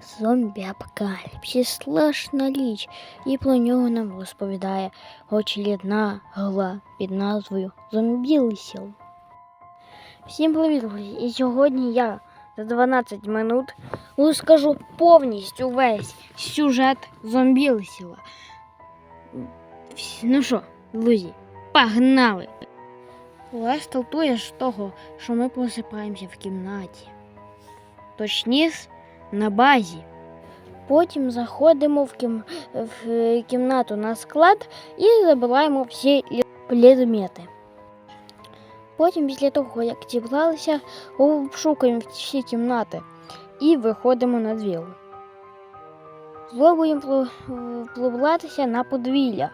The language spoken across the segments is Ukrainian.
Зомбі-апокаліпсис – страшна річ, і про нього нам розповідає очередна гла під назвою Зомбілисіл. Всім привіт, друзі! І сьогодні я за 12 минут розкажу повністю весь сюжет Зомбілисіла. Ну що, друзі, погнали! Вас стартує з того, що ми просипаємося в кімнаті. Точніше, на базі. Потім заходимо в, кім... в е, кімнату на склад і забираємо всі предмети. Потім, після того, як зібралися, обшукуємо всі кімнати і виходимо на двір. Зробуємо е, пробратися на подвір'я.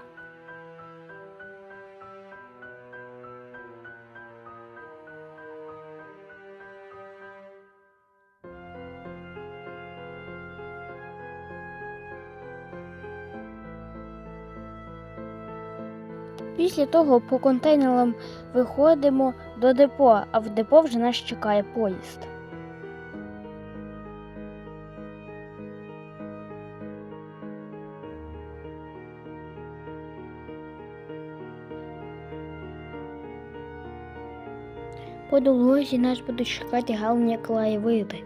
Після того по контейнерам виходимо до депо, а в депо вже нас чекає поїзд. По дорозі нас будуть чекати головні краєвиди.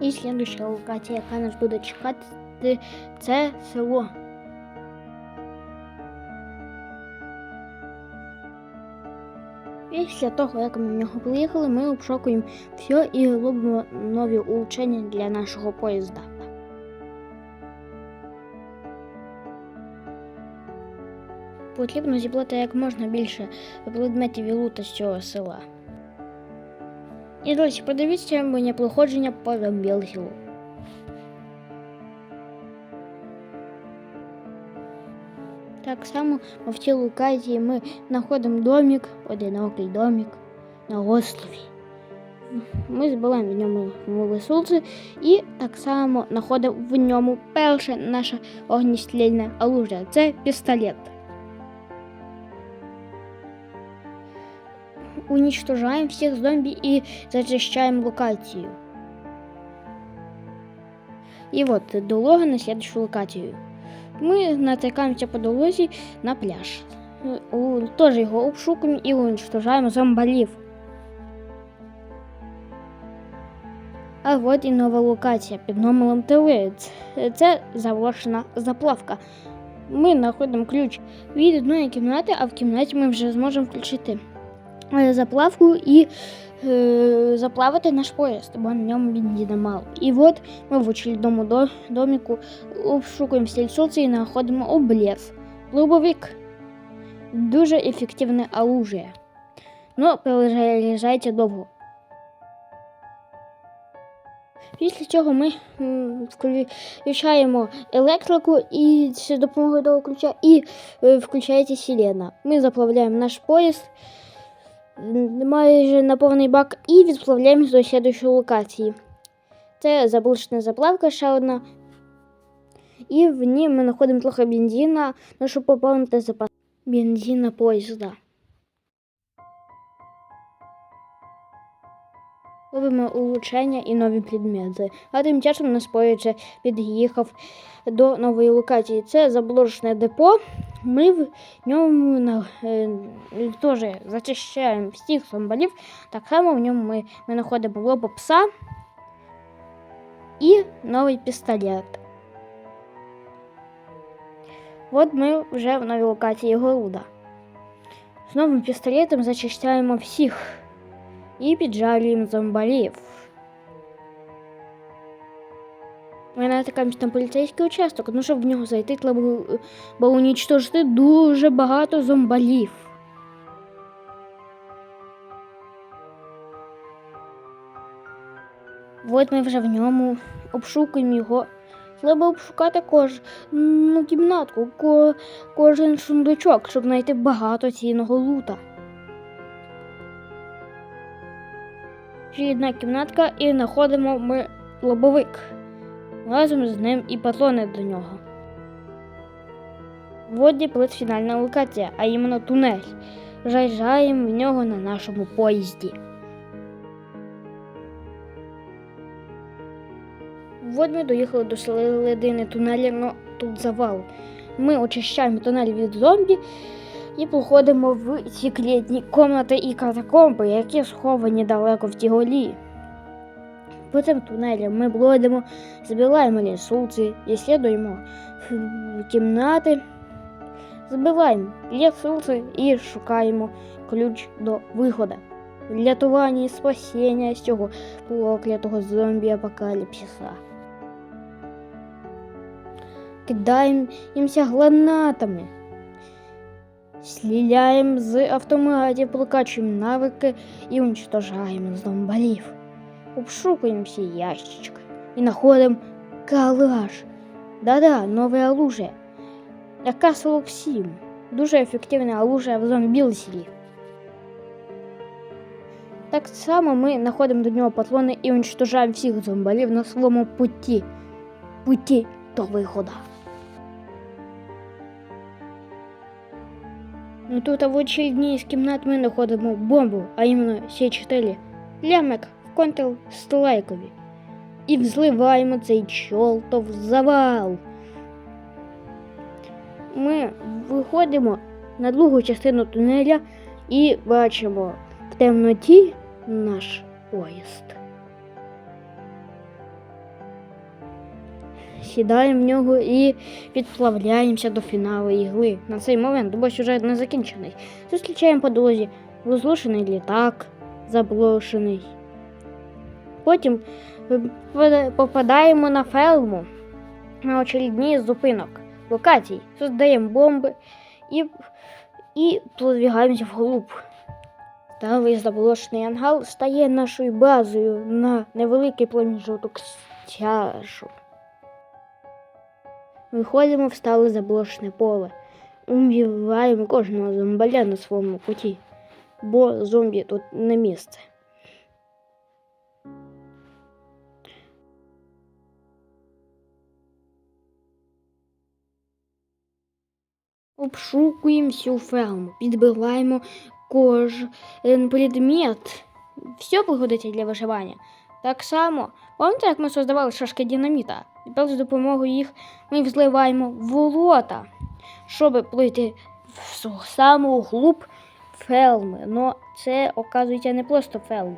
І слідуща локація, яка нас буде чекати, це село. Після того, як ми в нього приїхали, ми обшукуємо все і робимо нові улучшення для нашого поїзда. Потрібно зібрати як можна більше предметів і лута з цього села. І досі подивіться моє проходження по Рамбілхілу. Так само в цій локації ми знаходимо домик, одинокий домик на острові. Ми збираємо в ньому ресурси і так само знаходимо в ньому перше наше огністрільне оружие. Це пістолет. Уничтожаємо всіх зомбі і зачищаємо локацію. І от дорога на следующую локацію. Ми натикаємося по дорозі на пляж. Теж його обшукуємо і уничтожаємо зомбарів. А от і нова локація під номером 3. Це- Це заброшена заплавка. Ми знаходимо ключ від одної кімнати, а в кімнаті ми вже зможемо включити е, заплавку і е, заплавити наш поїзд, бо на ньому бензина мало. І от ми в очередному до, доміку обшукуємо ресурси і знаходимо облез. Лубовик. Дуже ефективне оружие. Но перезаряджається довго. Після цього ми включаємо електрику і з допомогою того ключа і е, включається сирена. Ми заплавляємо наш поїзд майже на повний бак і відплавляємось до слідчої локації. Це заблочна заплавка ще одна. І в ній ми знаходимо трохи бензина, щоб поповнити запас бензина поїзда. Робимо улучшення і нові предмети. А тим часом наш поїзд під'їхав до нової локації. Це заброшене депо. Ми в ньому е, теж зачищаємо всіх зомбарів. Так само в ньому ми, ми знаходимо лобо пса і новий пістолет. От ми вже в новій локації Голуда. З новим пістолетом зачищаємо всіх і піджалюємо зомбарів. Ми натикаємося на поліцейський участок, ну щоб в нього зайти, треба було- було унічтожити дуже багато зомбарів. От ми вже в ньому обшукуємо його. Треба обшукати кожну кімнатку, ко, кожен сундучок, щоб знайти багато цінного лута. Ще кімнатка і знаходимо ми лобовик. Разом з ним і патрони до нього. Воді плит фінальна локація, а іменно тунель. Заїжджаємо в нього на нашому поїзді. Вот ми доїхали до середини тунелі, но тут завал. Ми очищаємо тунель від зомбі і походимо в секретні комнати і катакомби, які сховані далеко в тіголі. По цим тунелям ми бродимо, збираємо ресурси, ісследуємо в кімнати, збираємо ресурси і шукаємо ключ до виходу. Рятування і спасіння з цього проклятого зомбі-апокаліпсиса. Кидаємося гранатами. Стріляємо з автоматів, прокачуємо навики і уничтожаємо зомбарів. Обшукуємо всі ящички і знаходимо калаш. Да-да, нове оружие. АК-47. Дуже ефективне оружие в зомбілсі. Так само ми знаходимо до нього патрони і уничтожаємо всіх зомбарів на своєму путі. Путі до виходу. Ну тут в очередній із кімнат ми знаходимо бомбу, а іменно С4 лямик в контрстрайкові. І взливаємо цей чолтов завал. Ми виходимо на другу частину тунеля і бачимо в темноті наш поїзд. Сідаємо в нього і відплавляємося до фіналу ігри. На цей момент, бо сюжет не закінчений. Зустрічаємо по дорозі розрушений літак, заблошений. Потім попадаємо на ферму на очередні зупинок локацій, создаємо бомби і, і продвигаємося вглуб. Старий заброшений ангал стає нашою базою на невеликий проміжуток часу. Виходимо в стале заброшене поле. Убиваємо кожного зомбаля на своєму путі, бо зомбі тут не місце. Обшукуємо всю ферму, підбираємо кожен предмет. Все пригодиться для виживання. Так само, пам'ятаєте, як ми создавали шашки динаміта? Тепер з допомогою їх ми взливаємо волота, щоб пройти в саму глуб ферми. Но це, оказується, не просто ферма.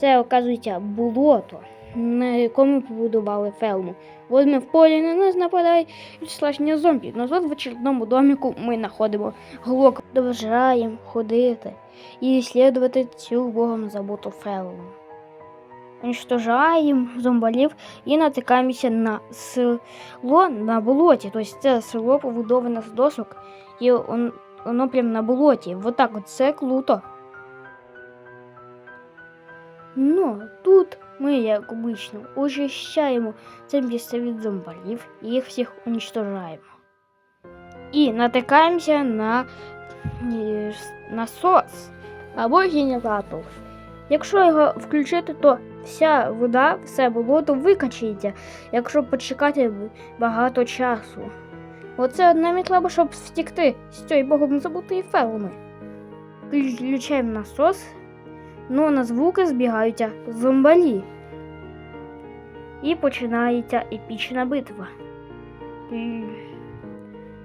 Це, оказується, болото, на якому побудували ферму. От ми в полі на нас нападає страшні зомбі. Назад в очередному доміку ми знаходимо глок. Продовжаємо ходити і слідувати цю богом забуту ферму. Уничтожаємо зомбарів і натикаємося на село на болоті. Тобто це село побудоване з досок, і он- воно прям на болоті. Вот так от це круто. Ну, тут ми, як обично, очищаємо це місце від зомбарів і їх всіх уничтожаємо. І натикаємося на е, насос або генератор. Якщо його включити, то вся вода, все болото викачається, якщо почекати багато часу. Оце і треба, щоб втікти з цієї богом забутої ферми. Включаємо насос, ну на звуки збігаються зомбалі. І починається епічна битва.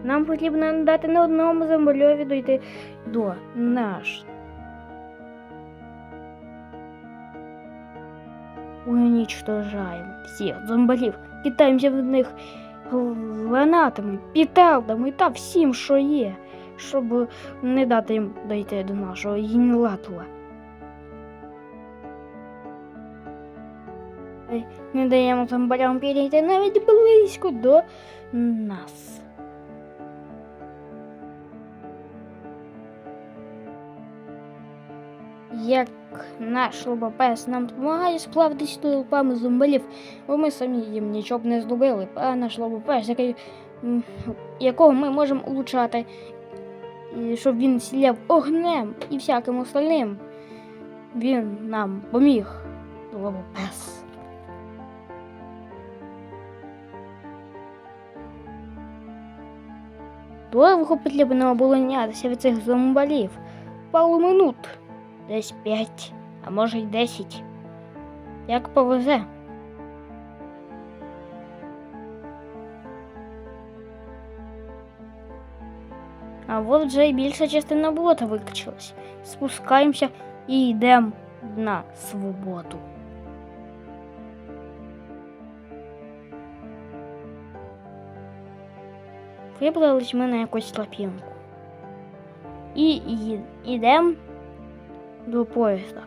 Нам потрібно не дати не одному зомбальові дойти до наш. Уничтожаємо всіх зомбарів, кидаємося в них гранатами, пітелдами та всім, що є, щоб не дати їм дойти до нашого генератора. Не даємо зомбарям підійти навіть близько до нас. Як наш лобопес нам допомагає сплавитись толпами зомбарів, бо ми самі їм нічого б не зробили, а наш лобопес, який, якого ми можемо улучшати, щоб він сіляв огнем і всяким остальним. Він нам поміг, лобопес. Довго потрібно оборонятися від цих зомбарів. Пару минут, десь 5, а може й 10. Як повезе. А от вже і більша частина болота викачилась. Спускаємося і йдемо на свободу. Вибрались ми на якусь лапінку. І йдемо до поїзда.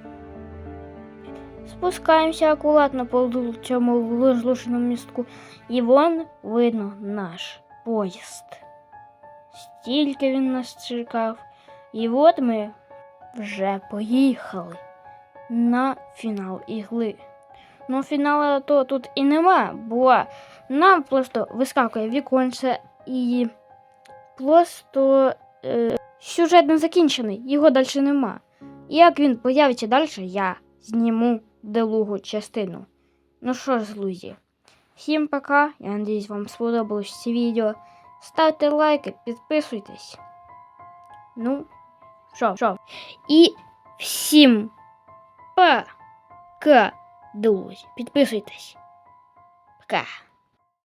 Спускаємося акуратно по цьому розлученому містку, і вон видно наш поїзд. Стільки він нас чекав. І от ми вже поїхали на фінал ігли. Ну, фіналу то тут і нема, бо нам просто вискакує віконце і просто е, сюжет не закінчений, його далі нема. І як він появиться далі, я зніму другу частину. Ну що ж, друзі, всім пока. Я надіюсь, вам сподобалось це відео. Ставте лайки, підписуйтесь. Ну, що, що. І всім пока, друзі. Підписуйтесь. Пока.